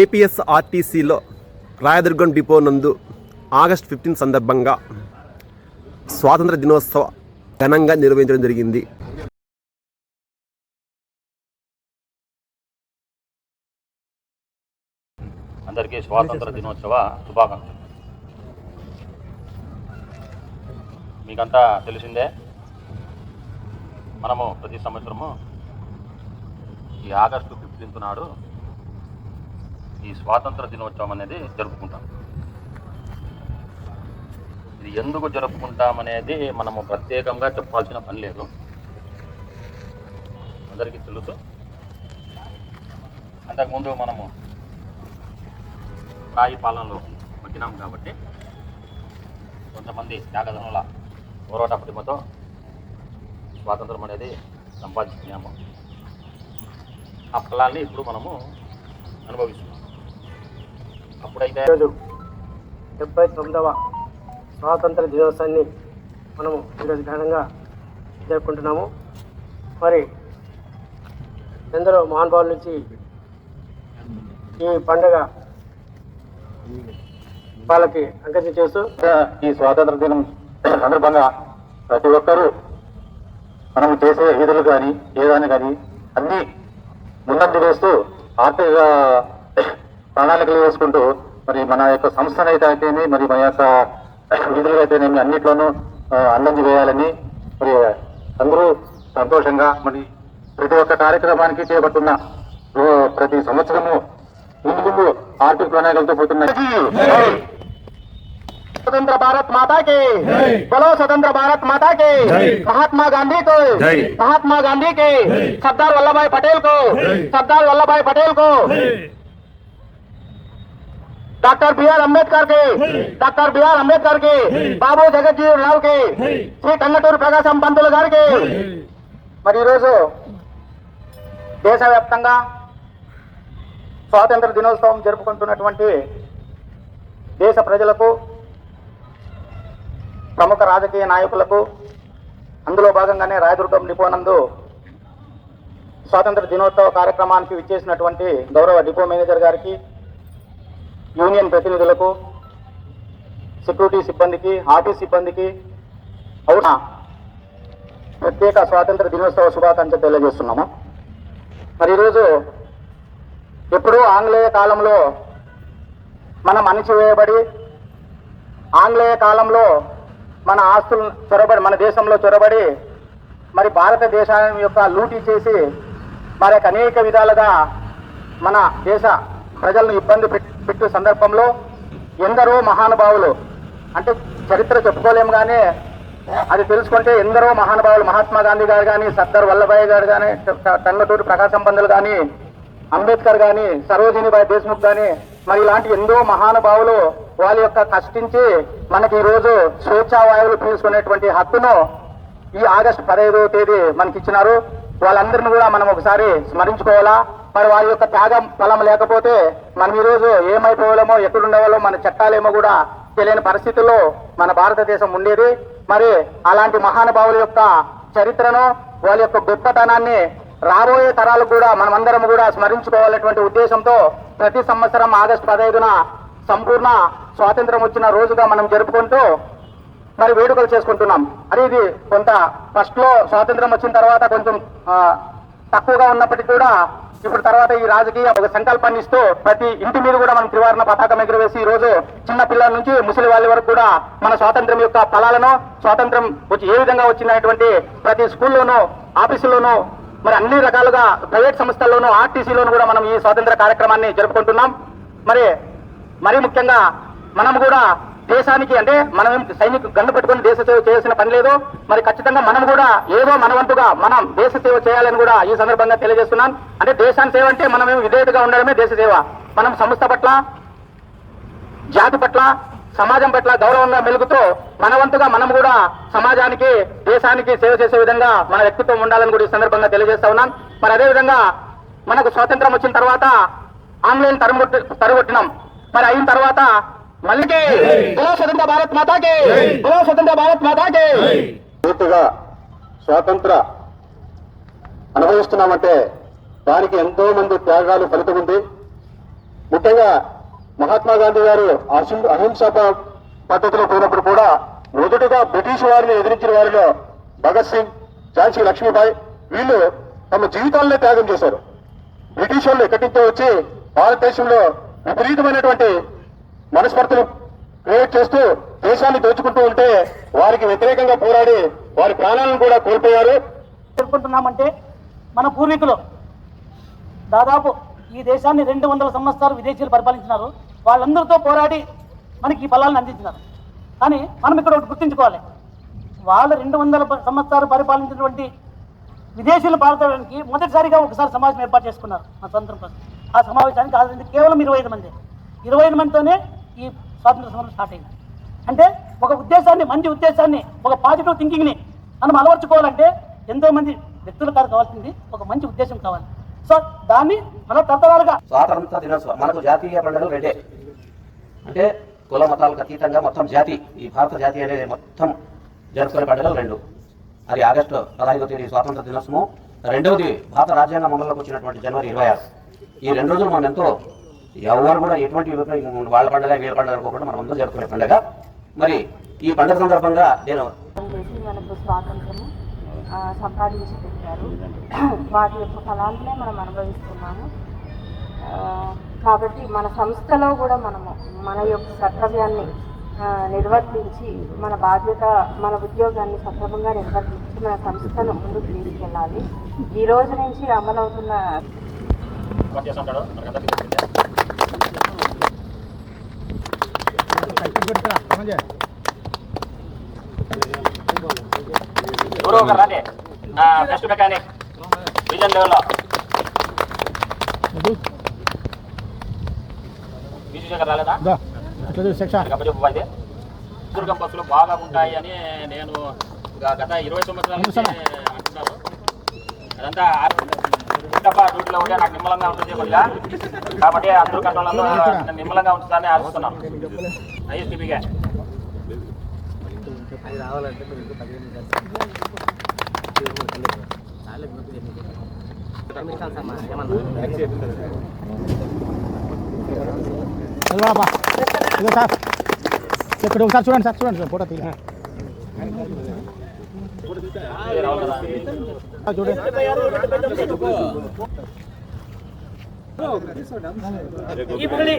APS ఆర్టీసీలో Rayadurgam depot నందు August fifteen సందర్భంగా స్వాతంత్ర దినోత్సవ ఘనంగా నిర్వహించడం జరిగింది. అందరికీ స్వాతంత్ర దినోత్సవ శుభాకాంక్షలు. మీకంతా తెలిసిందే మనము ప్రతి సంవత్సరము ఈ ఆగస్టు ఫిఫ్టీన్త్ నాడు ఈ స్వాతంత్ర దినోత్సవం అనేది జరుపుకుంటాం. ఇది ఎందుకు జరుపుకుంటామనేది మనము ప్రత్యేకంగా చెప్పాల్సిన పని లేదు. అందరికీ తెలుసు. అంతకుముందు మనము రాయి పాలనలో వచ్చినాం కాబట్టి కొంతమంది త్యాగధనుల పోరాట ప్రతిమతో స్వాతంత్రం అనేది సంపాదించుకున్నాము. ఆ ఫలాన్ని ఇప్పుడు మనము అనుభవిస్తున్నాం. అప్పుడైతే ఈరోజు డెబ్బై తొమ్మిదవ స్వాతంత్ర దినోత్సవాన్ని మనము ఈరోజు ఘనంగా జరుపుకుంటున్నాము. మరి ఎందరో మహానుభావుల నుంచి ఈ పండుగ వాళ్ళకి అంకితం చేస్తూ ఈ స్వాతంత్ర దినం సందర్భంగా ప్రతి ఒక్కరూ మనం చేసే విధులు కానీ ఏదాన్ని కానీ అన్నీ ముందంజ వేస్తూ ఆర్థిక ప్రణాళికలు వేసుకుంటూ మరి మన యొక్క సంస్థనైతే అయితేనే మరి మన యొక్క విధులు అయితేనేమి అన్నిట్లోనూ ఆ, అందంజ వేయాలని మరి అందరూ సంతోషంగా మరి ప్రతి ఒక్క కార్యక్రమానికి చేపడుతున్న ఓ, ప్రతి సంవత్సరము ముందు ముందు ఆర్థిక ప్రణాళికలతో పోతున్నాయి स्वतंत्र भारत माता के बोलो स्वतंत्र भारत माता के महात्मा गांधी को महात्मा गांधी के सरदार वल्लभ भाई पटेल को सरदार वल्लभ भाई पटेल को डॉक्टर बी आर अम्बेडकर के डॉक्टर बी आर अम्बेडकर के బాబు జగజ్జీవన్ రావు కి శ్రీ టంగటూరు ప్రకాశం పంతులు గారికి మరి ఈరోజు దేశవ్యాప్తంగా స్వాతంత్ర దినోత్సవం జరుపుకుంటున్నటువంటి దేశ ప్రజలకు ప్రముఖ రాజకీయ నాయకులకు అందులో భాగంగానే రాయదుర్గం డిపోనందు స్వాతంత్ర దినోత్సవ కార్యక్రమానికి విచ్చేసినటువంటి గౌరవ డిపో మేనేజర్ గారికి యూనియన్ ప్రతినిధులకు సెక్యూరిటీ సిబ్బందికి ఆఫీస్ సిబ్బందికి అవునా? ప్రత్యేక స్వాతంత్ర దినోత్సవ శుభాకాంక్షలు తెలియజేస్తున్నాము. మరి ఈరోజు ఎప్పుడూ ఆంగ్లేయ కాలంలో మనం అణిచివేయబడి ఆంగ్లేయ కాలంలో మన ఆస్తులు చొరబడి మన దేశంలో చొరబడి మరి భారతదేశం యొక్క లూటీ చేసి మరి అనేక విధాలుగా మన దేశ ప్రజలను ఇబ్బంది పెట్టే సందర్భంలో ఎందరో మహానుభావులు అంటే చరిత్ర చెప్పుకోలేము కానీ అది తెలుసుకుంటే ఎందరో మహానుభావులు మహాత్మా గాంధీ గారు కానీ సర్దార్ వల్లభాయ్ గారు కానీ టంగటూరి ప్రకాశం పందులు కానీ అంబేద్కర్ కానీ సరోజినీబాయి దేశ్ముఖ్ కానీ మరి ఇలాంటి ఎంతో మహానుభావులు వాళ్ళ యొక్క కష్టించి మనకి ఈరోజు స్వేచ్ఛావాయువులు స్వేచ్ఛా వాయువులు పీల్చుకునేటువంటి హక్కును ఈ ఆగస్టు పదహైదవ తేదీ మనకి ఇచ్చినారు వాళ్ళందరిని కూడా మనం ఒకసారి స్మరించుకోవాలా? మరి వారి యొక్క త్యాగం ఫలం లేకపోతే మనం ఈ రోజు ఏమైపోవాలేమో మన చట్టాలేమో కూడా తెలియని పరిస్థితుల్లో మన భారతదేశం ఉండేది. మరి అలాంటి మహానుభావుల యొక్క చరిత్రను వాళ్ళ యొక్క గొప్పతనాన్ని రాబోయే తరాలకు కూడా మనమందరం కూడా స్మరించుకోవాలనేటువంటి ఉద్దేశంతో ప్రతి సంవత్సరం ఆగస్టు పదహైదున సంపూర్ణ స్వాతంత్రం వచ్చిన రోజుగా మనం జరుపుకుంటూ మరి వేడుకలు చేసుకుంటున్నాం. అది ఇది కొంత ఫస్ట్లో స్వాతంత్రం వచ్చిన తర్వాత కొంచెం తక్కువగా ఉన్నప్పటికీ కూడా ఇప్పుడు తర్వాత ఈ రాజకీయ ఒక సంకల్పాన్ని ఇస్తూ ప్రతి ఇంటి మీద కూడా మనం త్రివర్ణ పతాకం ఎగురవేసి ఈ రోజు చిన్న పిల్లల నుంచి ముసలి వాళ్ళ వరకు కూడా మన స్వాతంత్రం యొక్క ఫలాలను స్వాతంత్రం వచ్చి ఏ విధంగా వచ్చినటువంటి ప్రతి స్కూల్లోనూ ఆఫీసుల్లోనూ మరి అన్ని రకాలుగా ప్రైవేట్ సంస్థల్లోనూ ఆర్టీసీలోనూ కూడా మనం ఈ స్వాతంత్ర కార్యక్రమాన్ని జరుపుకుంటున్నాం. మరి మరి ముఖ్యంగా మనం కూడా దేశానికి అంటే మనం సైనిక గన్ను పెట్టుకుని దేశ సేవ చేయాల్సిన పని లేదు. మరి ఖచ్చితంగా మనం కూడా ఏదో మనవంతుగా మనం దేశ సేవ చేయాలని కూడా ఈ సందర్భంగా తెలియజేస్తున్నాను. అంటే దేశాన్ని సేవ అంటే మనం ఏం విధేయతగా ఉండడమే దేశ సేవ. మనం సంస్థ పట్ల జాతి పట్ల సమాజం పట్ల గౌరవంగా మెలుగుతూ మనవంతుగా మనం కూడా సమాజానికి దేశానికి సేవ చేసే విధంగా మన వ్యక్తిత్వం ఉండాలని కూడా ఈ సందర్భంగా తెలియజేస్తా ఉన్నాం మరి అదే విధంగా మనకు స్వాతంత్రం వచ్చిన తర్వాత ఆన్లైన్ తరగొట్టి తరుగొట్టినాం మరి అయిన తర్వాత స్వతంత్ర భారత్ మాతాకి. స్వతంత్ర భారత్ మాతాకి. పూర్తిగా స్వాతంత్ర అనుభవిస్తున్నామంటే దానికి ఎంతో మంది త్యాగాలు ఫలితం ఉంది. ముఖ్యంగా మహాత్మా గాంధీ గారు అహిం- అహింస పద్ధతిలో పోయినప్పుడు కూడా మొదటగా బ్రిటిష్ వారిని ఎదిరించిన వారిలో భగత్ సింగ్ ఝాన్సీ లక్ష్మీబాయి వీళ్ళు తమ జీవితాలనే త్యాగం చేశారు. బ్రిటిష్ వాళ్ళు ఎక్కడి నుంచో వచ్చి భారతదేశంలో విపరీతమైనటువంటి మనస్పర్ధలు క్రియేట్ చేస్తూ దేశాన్ని దోచుకుంటూ ఉంటే వారికి వ్యతిరేకంగా పోరాడి వారి ప్రాణాలను కూడా కోల్పోయారు. ఎదుర్కొంటున్నామంటే మన పూర్వీకులు దాదాపు ఈ దేశాన్ని రెండు వందల సంవత్సరాలు విదేశీయులు పరిపాలించినారు. వాళ్ళందరితో పోరాడి మనకి ఈ ఫలాలను అందించినారు. కానీ మనం ఇక్కడ ఒకటి గుర్తుంచుకోవాలి. వాళ్ళు రెండు వందల సంవత్సరాలు పరిపాలించినటువంటి విదేశీయులు పాల్గొనడానికి మొదటిసారిగా ఒకసారి సమావేశం ఏర్పాటు చేసుకున్నారు మన స్వంతం కోసం ఆ సమావేశానికి కేవలం ఇరవై ఐదు మంది. ఇరవై ఐదు మందితోనే ఈ స్వాతంత్ర సమరం స్టార్ట్ అయింది. అంటే ఒక ఉద్దేశాన్ని మంచి ఉద్దేశాన్ని ఒక పాజిటివ్ థింకింగ్ని మనం అలవర్చుకోవాలంటే ఎంతో మంది వ్యక్తులు కాదు కావాల్సింది ఒక మంచి ఉద్దేశం కావాలి. సో దాన్ని మన తరతరాలుగా స్వాతంత్ర దినోత్సవం మనకు జాతీయ పండుగలు రెండే. అంటే కుల మతాలకు అతీతంగా మొత్తం జాతి ఈ భారత జాతి అనేది మొత్తం జరుపుకునే పండుగలు రెండు. అది ఆగస్టు పదహైదో తేదీ స్వాతంత్ర దినోత్సవం రెండవది భారత రాజ్యాంగం అమల్లోకి వచ్చినటువంటి జనవరి ఇరవై ఆరు. ఈ రెండు రోజులు మనం ఎంతో ఎవరు కూడా ఎటువంటి వాళ్ళ పండుగ వీళ్ళ పండుగ అనుకోకుండా మనం అందరూ జరుపుకునే పండుగ. మరి ఈ పండుగ సందర్భంగా నేను చేసి మనకు స్వాతంత్రము సంపాదించి పెట్టారు. వాటి యొక్క ఫలాలనే మనం అనుభవిస్తున్నాము. కాబట్టి మన సంస్థలో కూడా మనము మన యొక్క కర్తవ్యాన్ని నిర్వర్తించి మన బాధ్యత మన ఉద్యోగాన్ని సక్రమంగా నిర్వర్తించి మన సంస్థను ముందుకు తీసుకెళ్ళాలి. ఈ రోజు నుంచి అమలవుతున్న ఎవరో ఒకరు రండి. బెస్ట్ మెకానిక్ విజన్ లెవెల్లో విజయ్ శేఖర్ రాలేదా అయితే దుర్గం బస్సులు బాగా ఉంటాయి అని నేను గత ఇరవై సంవత్సరాల నుంచి అంటున్నారు అదంతా ఇంటప్ప డ్యూటీలో ఉంటే నాకు నిమ్మలంగా ఉంటుంది కొద్దిగా కాబట్టి అందరూ కట్టడంలో నిమ్మలంగా ఉంటుందని ఆశిస్తున్నాను ఐఎస్టీపీగా రావాలంటే ఇక్కడ ఒకసారి చూడండి సార్ చూడండి సార్ ఫోటో తీయాలి ఈ పులి